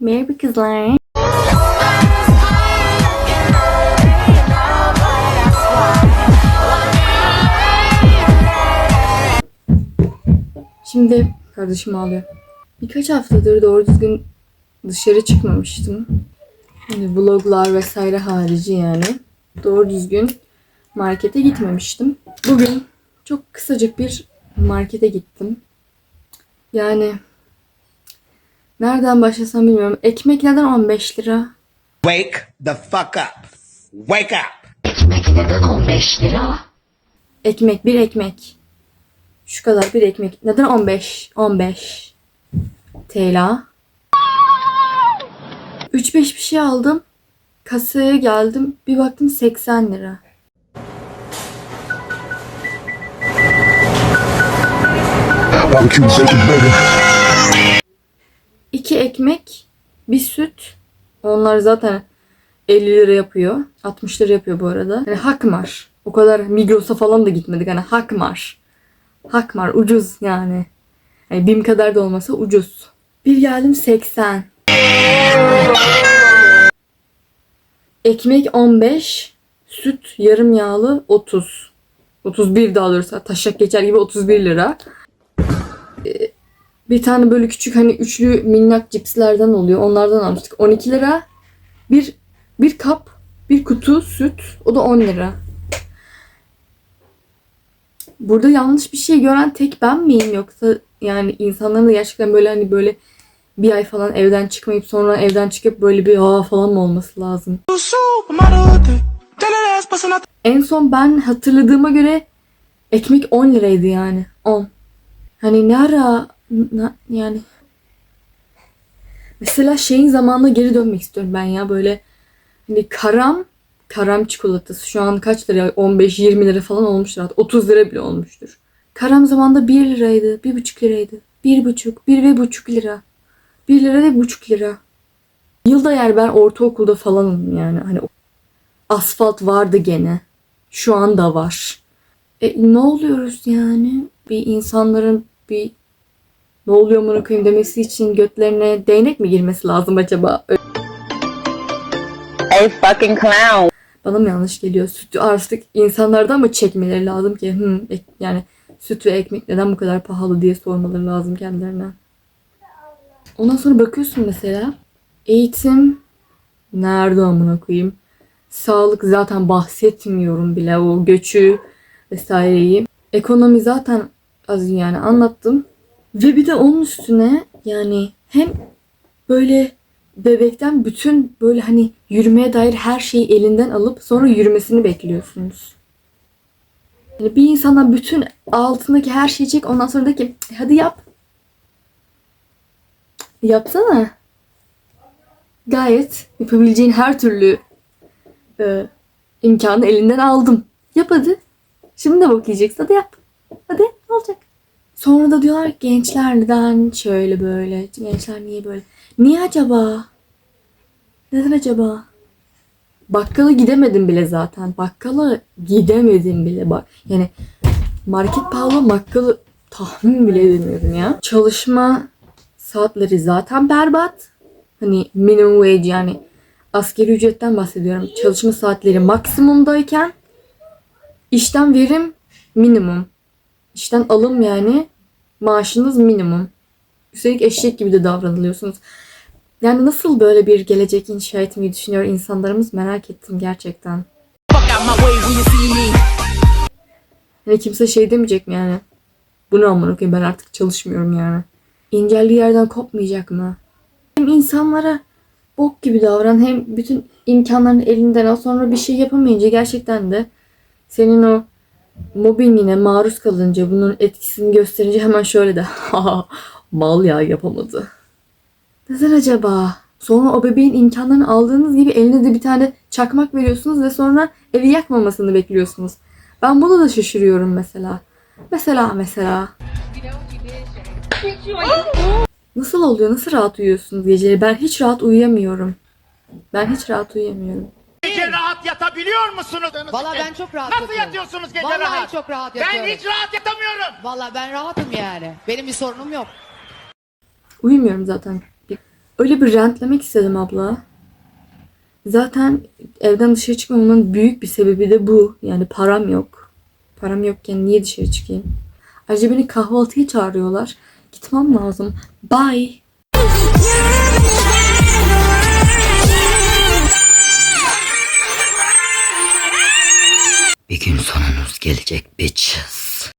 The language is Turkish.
Merhaba kızlar. Şimdi kardeşim ağlıyor. Birkaç haftadır doğru düzgün dışarı çıkmamıştım. Hani vloglar vesaire harici yani. Doğru düzgün markete gitmemiştim. Bugün çok kısacık bir markete gittim. Yani Nereden başlasam bilmiyorum. Ekmek neden 15 lira? Wake the fuck up. Wake up. Ekmek neden 15 lira? Ekmek bir ekmek. Şu kadar bir ekmek. Neden 15? 15. TL. 3-5 bir şey aldım. Kasaya geldim. Bir baktım 80 lira. I'm too 2 ekmek, bir süt. Onlar zaten 50 lira yapıyor. 60 lira yapıyor bu arada. Hani hakmar. O kadar Migros'a falan da gitmedik. Hani hakmar. Hakmar ucuz yani. yani BİM kadar da olmasa ucuz. Bir geldim 80. Ekmek 15, süt yarım yağlı 30. 31 daha doğrusu taşak geçer gibi 31 lira. Bir tane böyle küçük hani üçlü minnak cipslerden oluyor. Onlardan almıştık. 12 lira. Bir bir kap, bir kutu süt. O da 10 lira. Burada yanlış bir şey gören tek ben miyim yoksa yani insanların da gerçekten böyle hani böyle bir ay falan evden çıkmayıp sonra evden çıkıp böyle bir aa falan mı olması lazım? En son ben hatırladığıma göre ekmek 10 liraydı yani. 10. Hani ne ara yani mesela şeyin zamanına geri dönmek istiyorum ben ya böyle hani karam karam çikolatası şu an kaç lira 15-20 lira falan olmuştur hatta 30 lira bile olmuştur. Karam zamanında 1 liraydı, 1,5 liraydı. 1,5, 1 ve buçuk lira. 1 lira ve buçuk lira. Yılda yani ben ortaokulda falanım yani hani asfalt vardı gene. Şu anda var. E, ne oluyoruz yani? Bir insanların bir ne oluyor amına koyayım demesi için götlerine değnek mi girmesi lazım acaba? A fucking clown. Bana mı yanlış geliyor? Sütü artık insanlardan mı çekmeleri lazım ki? Ek- yani süt ve ekmek neden bu kadar pahalı diye sormaları lazım kendilerine. Ondan sonra bakıyorsun mesela eğitim nerede amına koyayım? Sağlık zaten bahsetmiyorum bile o göçü vesaireyi. Ekonomi zaten az yani anlattım. Ve bir de onun üstüne yani hem böyle bebekten bütün böyle hani yürümeye dair her şeyi elinden alıp sonra yürümesini bekliyorsunuz. Yani bir insandan bütün altındaki her şeyi çek ondan sonra de ki "E, hadi yap. Yapsana. Gayet yapabileceğin her türlü e, imkanı elinden aldım. Yap hadi. Şimdi de yiyeceksin. Hadi yap. Hadi olacak? Sonra da diyorlar ki, gençler neden şöyle böyle? Gençler niye böyle? Niye acaba? Neden acaba? Bakkala gidemedim bile zaten. Bakkala gidemedim bile bak. Yani market pahalı bakkalı tahmin bile edemiyorum ya. Çalışma saatleri zaten berbat. Hani minimum wage yani askeri ücretten bahsediyorum. Çalışma saatleri maksimumdayken işten verim minimum. İşten alım yani maaşınız minimum. Üstelik eşek gibi de davranılıyorsunuz. Yani nasıl böyle bir gelecek inşa etmeyi düşünüyor insanlarımız merak ettim gerçekten. Hani kimse şey demeyecek mi yani? Bu ne amına ben artık çalışmıyorum yani. İnceldiği yerden kopmayacak mı? Hem insanlara bok gibi davran hem bütün imkanlarını elinden al sonra bir şey yapamayınca gerçekten de senin o mobbingine maruz kalınca bunun etkisini gösterince hemen şöyle de mal ya yapamadı. Neden acaba? Sonra o bebeğin imkanlarını aldığınız gibi eline de bir tane çakmak veriyorsunuz ve sonra evi yakmamasını bekliyorsunuz. Ben buna da şaşırıyorum mesela. Mesela mesela. Nasıl oluyor? Nasıl rahat uyuyorsunuz geceleri? Ben hiç rahat uyuyamıyorum. Ben hiç rahat uyuyamıyorum. Gece rahat yatabiliyor musunuz? Valla ben çok rahat Nasıl yatıyorum. yatıyorsunuz gece Vallahi rahat? çok rahat yatıyorum. Ben hiç rahat yatamıyorum. Valla ben rahatım yani. Benim bir sorunum yok. Uyumuyorum zaten. Öyle bir rentlemek istedim abla. Zaten evden dışarı çıkmamın büyük bir sebebi de bu. Yani param yok. Param yokken niye dışarı çıkayım? Ayrıca beni kahvaltıya çağırıyorlar. Gitmem lazım. Bye. Gün sonunuz gelecek bitches.